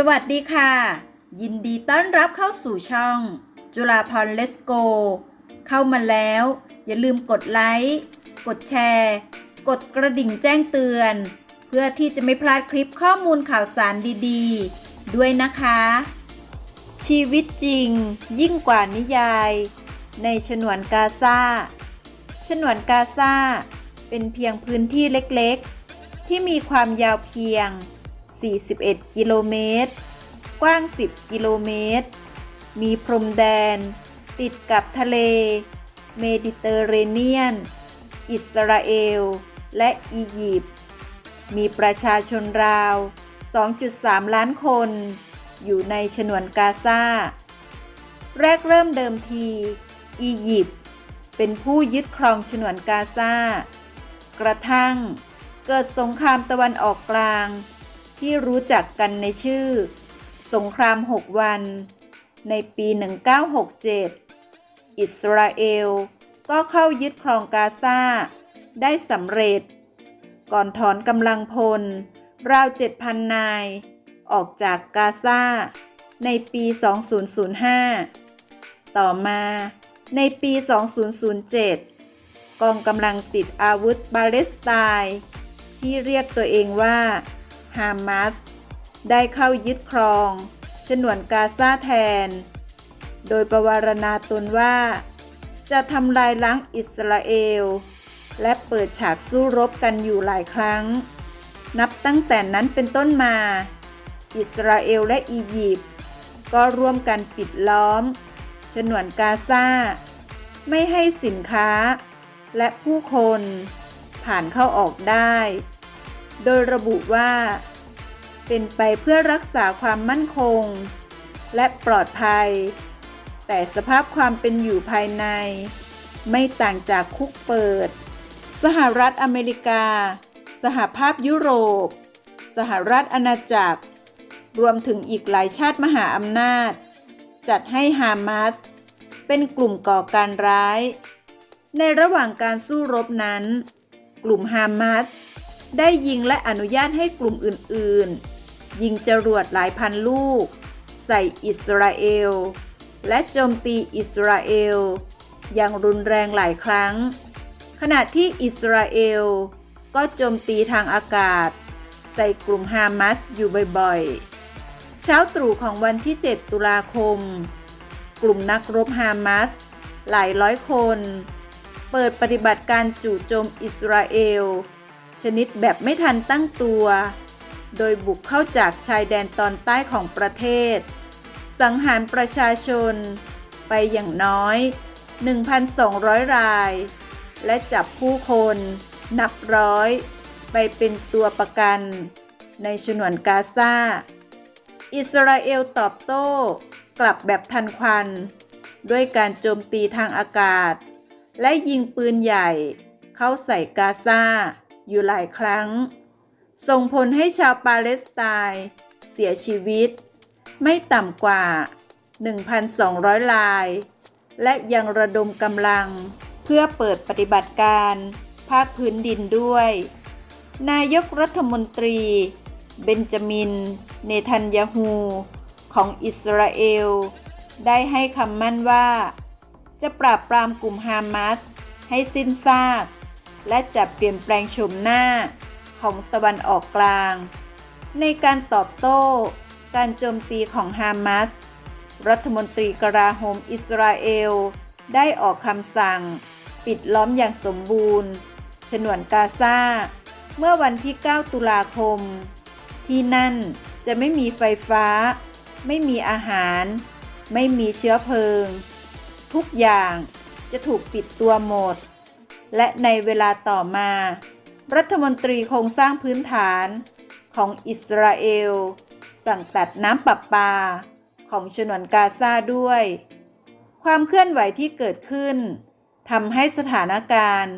สวัสดีค่ะ ยินดีต้อนรับเข้าสู่ช่อง จุฬาพรเลสโก เข้ามาแล้ว อย่าลืมกดไลค์กดแชร์ กดกระดิ่งแจ้งเตือน เพื่อที่จะไม่พลาดคลิปข้อมูลข่าวสารดีๆ ด้วยนะคะ ชีวิตจริงยิ่งกว่านิยาย ในฉนวนกาซาฉนวนกาซาเป็นเพียงพื้นที่เล็กๆ ที่มีความยาวเพียง 41 กิโลเมตร กว้าง 10 กิโลเมตร มีพรมแดน ติดกับทะเล เมดิเตอร์เรเนียน อิสราเอล และอียิปต์ มีประชาชนราว 2.3 ล้านคน อยู่ในฉนวนกาซา แรกเริ่มเดิมที อียิปต์ เป็นผู้ยึดครองฉนวนกาซากระทั่งเกิดสงครามตะวันออกกลาง ที่รู้จักกันในชื่อ สงคราม 6 วัน ในปี 1967 อิสราเอล ก็เข้ายึดครองกาซาได้สำเร็จ ก่อนถอนกำลังพล ราว 7,000 นาย ออกจากกาซาในปี 2005 ต่อมาในปี 2007 กองกำลังติดอาวุธปาเลสไตน์ที่เรียกตัวเองว่า ฮามาสได้เข้ายึดครองฉนวนกาซาแทน โดยประวารณาตนว่า จะทำลายล้างอิสราเอล และเปิดฉากสู้รบกันอยู่หลายครั้ง นับตั้งแต่นั้นเป็นต้นมา อิสราเอลและอียิปต์ก็ร่วมกันปิดล้อมฉนวนกาซาไม่ให้สินค้าและผู้คนผ่านเข้าออกได้ โดยระบุว่า เป็นไปเพื่อรักษาความมั่นคง และปลอดภัย แต่สภาพความเป็นอยู่ภายใน ไม่ต่างจากคุกเปิด สหรัฐอเมริกา สหภาพยุโรป สหรัฐอาณาจักร รวมถึงอีกหลายชาติมหาอำนาจ จัดให้ฮามาสเป็นกลุ่มก่อการร้าย ในระหว่างการสู้รบนั้น กลุ่มฮามาส ได้ยิงและอนุญาตให้กลุ่มอื่นๆ ยิงจรวดหลายพันลูก ใส่อิสราเอล และโจมตีอิสราเอล อย่างรุนแรงหลายครั้ง ขณะที่อิสราเอล ก็โจมตีทางอากาศ ใส่กลุ่มฮามาสอยู่บ่อยๆ เช้าตรู่ของวันที่ 7 ตุลาคม กลุ่มนักรบฮามาสหลายร้อยคน เปิดปฏิบัติการจู่โจมอิสราเอล ชนิดแบบไม่ทันตั้งตัว โดยบุกเข้าจากชายแดนตอนใต้ของประเทศ สังหารประชาชนไปอย่างน้อย 1,200 ราย และจับผู้คนนับร้อย ไปเป็นตัวประกัน ในฉนวนกาซา อิสราเอลตอบโต้กลับแบบทันควัน ด้วยการโจมตีทางอากาศ และยิงปืนใหญ่เข้าใส่กาซา อยู่หลายครั้ง ส่งผลให้ชาวปาเลสไตน์เสียชีวิต ไม่ต่ำกว่า 1,200ราย และยังระดมกำลังเพื่อเปิดปฏิบัติการภาคพื้นดินด้วย นายกรัฐมนตรี เบนจามิน เนทันยาฮู ของอิสราเอล ได้ให้คำมั่นว่า จะปราบปรามกลุ่มฮามาสให้สิ้นซาก และจะเปลี่ยนแปลงโฉมหน้าของตะวันออกกลาง ในการตอบโต้ การโจมตีของฮามาส รัฐมนตรีกลาโหมอิสราเอล ได้ออกคำสั่ง ปิดล้อมอย่างสมบูรณ์ ฉนวนกาซาเมื่อวันที่ 9 ตุลาคม ที่นั่นจะไม่มีไฟฟ้า ไม่มีอาหาร ไม่มีเชื้อเพลิง ทุกอย่างจะถูกปิดตัวหมด และในเวลาต่อมา รัฐมนตรีโครงสร้างพื้นฐานของอิสราเอล สั่งตัดน้ำประปา ของฉนวนกาซาด้วย ความเคลื่อนไหวที่เกิดขึ้นทำให้สถานการณ์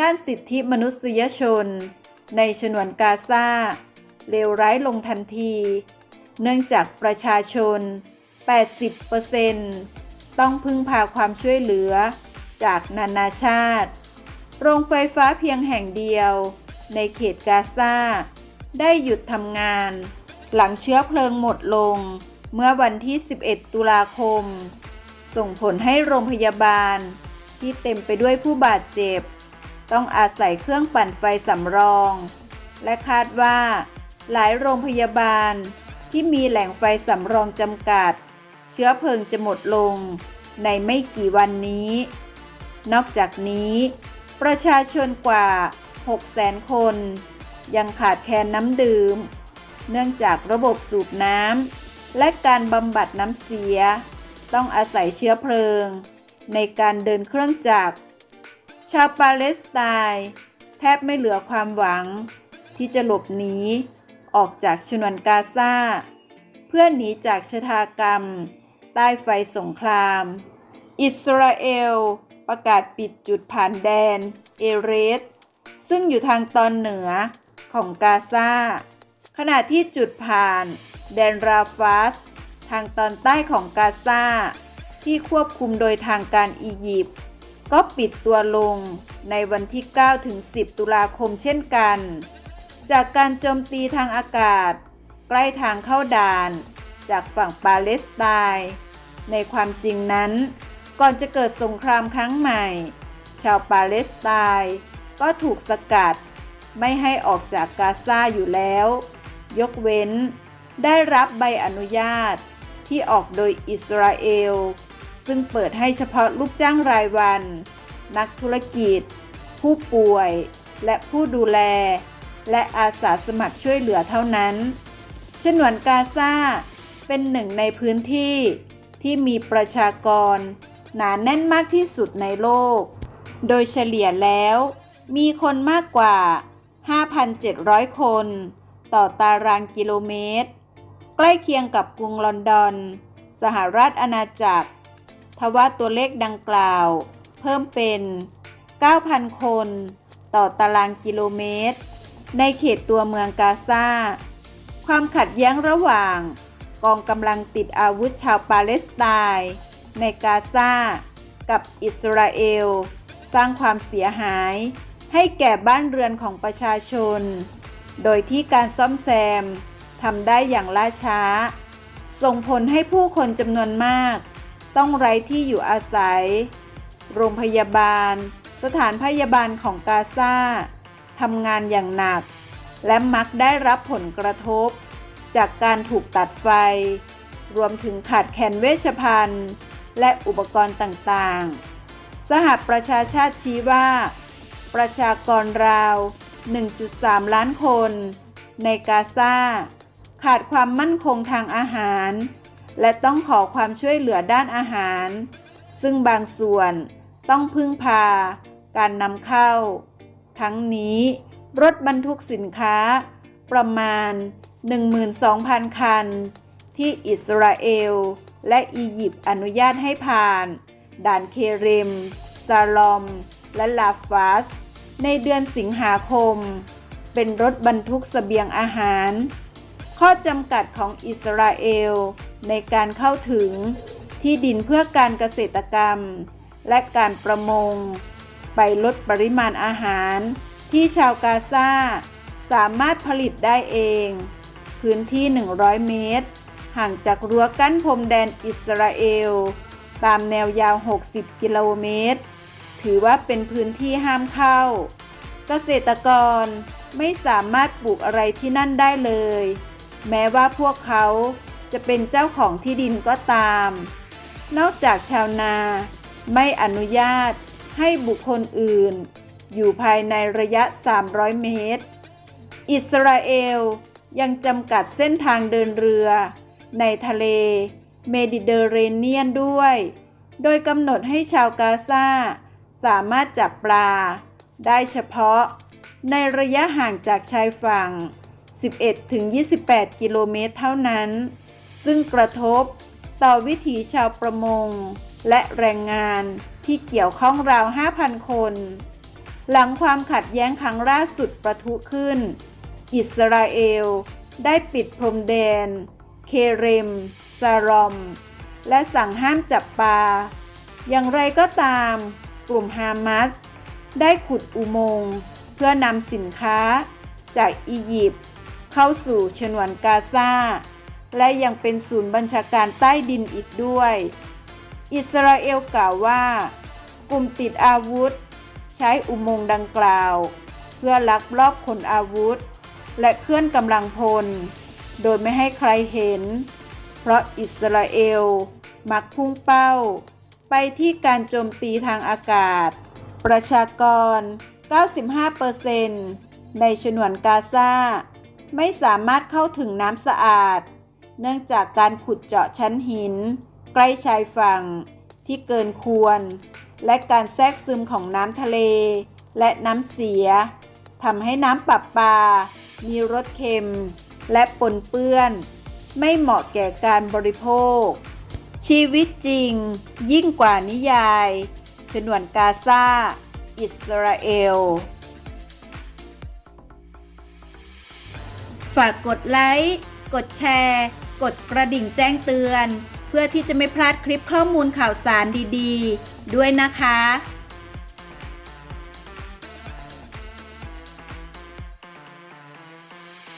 ด้านสิทธิมนุษยชน ในฉนวนกาซาเลวร้ายลงทันที เนื่องจากประชาชน 80%ต้องพึ่งพาความช่วยเหลือจากนานาชาติ โรงไฟฟ้าเพียงแห่งเดียว ในเขตกาซาได้หยุดทำงาน หลังเชื้อเพลิงหมดลง เมื่อวันที่ 11 ตุลาคม ส่งผลให้โรงพยาบาล ที่เต็มไปด้วยผู้บาดเจ็บ ต้องอาศัยเครื่องปั่นไฟสำรอง และคาดว่า หลายโรงพยาบาลที่มีแหล่งไฟสำรองจำกัด เชื้อเพลิงจะหมดลง ในไม่กี่วันนี้ นอกจากนี้ ประชาชนกว่า 600,000 คน ยังขาดแคลนน้ำดื่ม เนื่องจากระบบสูบน้ำและการบำบัดน้ำเสีย ต้องอาศัยเชื้อเพลิง ในการเดินเครื่องจักร ชาวปาเลสไตน์แทบไม่เหลือความหวัง ที่จะหลบหนีออกจากชนวนกาซาเพื่อหนีจากชะตากรรม ใต้ไฟสงคราม อิสราเอล ประกาศปิดจุดผ่านแดน เอเรส ซึ่งอยู่ทางตอนเหนือของกาซาขณะที่จุดผ่าน แดนราฟาส ทางตอนใต้ของกาซาที่ควบคุมโดยทางการอียิปต์ก็ปิดตัวลงในวันที่ 9 ถึง 10 ตุลาคมเช่นกัน จากการโจมตีทางอากาศ ใกล้ทางเข้าด่าน จากฝั่งปาเลสไตน์ในความจริงนั้น ก่อนจะเกิดสงครามครั้งใหม่ ชาวปาเลสไตน์ก็ถูกสกัด ไม่ให้ออกจากกาซาอยู่แล้ว ยกเว้น ได้รับใบอนุญาตที่ออกโดยอิสราเอล ซึ่งเปิดให้เฉพาะลูกจ้างรายวัน นักธุรกิจ ผู้ป่วย และผู้ดูแล และอาสาสมัครช่วยเหลือเท่านั้นฉนวนกาซาเป็นหนึ่งในพื้นที่ที่มีประชากร หนาแน่นมากที่สุดในโลก โดยเฉลี่ยแล้ว มีคนมากกว่า 5,700 คน ต่อตารางกิโลเมตร ใกล้เคียงกับกรุงลอนดอน สหรัฐอาณาจักร ทว่าตัวเลขดังกล่าว เพิ่มเป็น 9,000 คน ต่อตารางกิโลเมตร ในเขตตัวเมืองกาซาความขัดแย้งระหว่าง กองกำลังติดอาวุธชาวปาเลสไตน์ ในกาซากับอิสราเอล สร้างความเสียหายให้แก่บ้านเรือนของประชาชน โดยที่การซ่อมแซมทำได้อย่างล่าช้า ส่งผลให้ผู้คนจำนวนมาก ต้องไร้ที่อยู่อาศัย โรงพยาบาล สถานพยาบาลของกาซาทำงานอย่างหนัก และมักได้รับผลกระทบ จากการถูกตัดไฟ รวมถึงขาดแคลนเวชภัณฑ์ และอุปกรณ์ต่างๆ สหประชาชาติชี้ว่า ประชากรราว 1.3 ล้านคน ในกาซาขาดความมั่นคงทางอาหาร และต้องขอความช่วยเหลือด้านอาหาร ซึ่งบางส่วนต้องพึ่งพา การนำเข้า ทั้งนี้ รถบรรทุกสินค้า ประมาณ 12,000 คัน ที่อิสราเอล และอียิปต์อนุญาตให้ผ่าน ด่านเคเรมซาลอม และลาฟาส ในเดือนสิงหาคม เป็นรถบรรทุกสเสบียงอาหาร ข้อจำกัดของอิสราเอลในการเข้าถึงที่ดินเพื่อการเกษตรกรรม และการประมง ไปลดปริมาณอาหาร ที่ชาวกาซาสามารถผลิตได้เอง พื้นที่ 100 เมตร ห่างจากรั้วกั้นพรมแดนอิสราเอล ตามแนวยาว 60 กิโลเมตร ถือว่าเป็นพื้นที่ห้ามเข้า เกษตรกรไม่สามารถปลูกอะไรที่นั่นได้เลย แม้ว่าพวกเขาจะเป็นเจ้าของที่ดินก็ตาม นอกจากชาวนาไม่อนุญาตให้บุคคลอื่น อยู่ภายในระยะ 300 เมตร อิสราเอลยังจำกัดเส้นทางเดินเรือ ในทะเลเมดิเตอร์เรเนียนด้วย โดยกำหนดให้ชาวกาซาสามารถจับปลา ได้เฉพาะ ในระยะห่างจากชายฝั่ง 11-28 กิโลเมตรเท่านั้น ซึ่งกระทบต่อวิถีชาวประมง และแรงงานที่เกี่ยวข้องราว 5,000 คน หลังความขัดแย้งครั้งล่าสุดประทุขึ้น อิสราเอลได้ปิดพรมแดน เคเรมซารอม และสั่งห้ามจับปลา อย่างไรก็ตาม กลุ่มฮามาสได้ขุดอุโมงค์เพื่อนำสินค้าจากอียิปต์เข้าสู่ฉนวนกาซาและยังเป็นศูนย์บัญชาการใต้ดินอีกด้วย อิสราเอลกล่าวว่า กลุ่มติดอาวุธ ใช้อุโมงค์ดังกล่าว เพื่อลักลอบขนอาวุธ และเคลื่อนกำลังพล โดยไม่ให้ใครเห็น เพราะอิสราเอลมักพุ่งเป้า ไปที่การโจมตีทางอากาศ ประชากร 95%ในฉนวนกาซาไม่สามารถเข้าถึงน้ำสะอาด เนื่องจากการขุดเจาะชั้นหิน ใกล้ชายฝั่งที่เกินควร และการแทรกซึมของน้ำทะเล และน้ำเสียทำให้น้ำประปา มีรสเค็ม และปนเปื้อน ไม่เหมาะแก่การบริโภค ชีวิตจริงยิ่งกว่านิยายฉนวนกาซาอิสราเอล ฝากกดไลค์ กดแชร์ กดกระดิ่งแจ้งเตือน เพื่อที่จะไม่พลาดคลิปข้อมูลข่าวสารดี ๆ ด้วยนะคะ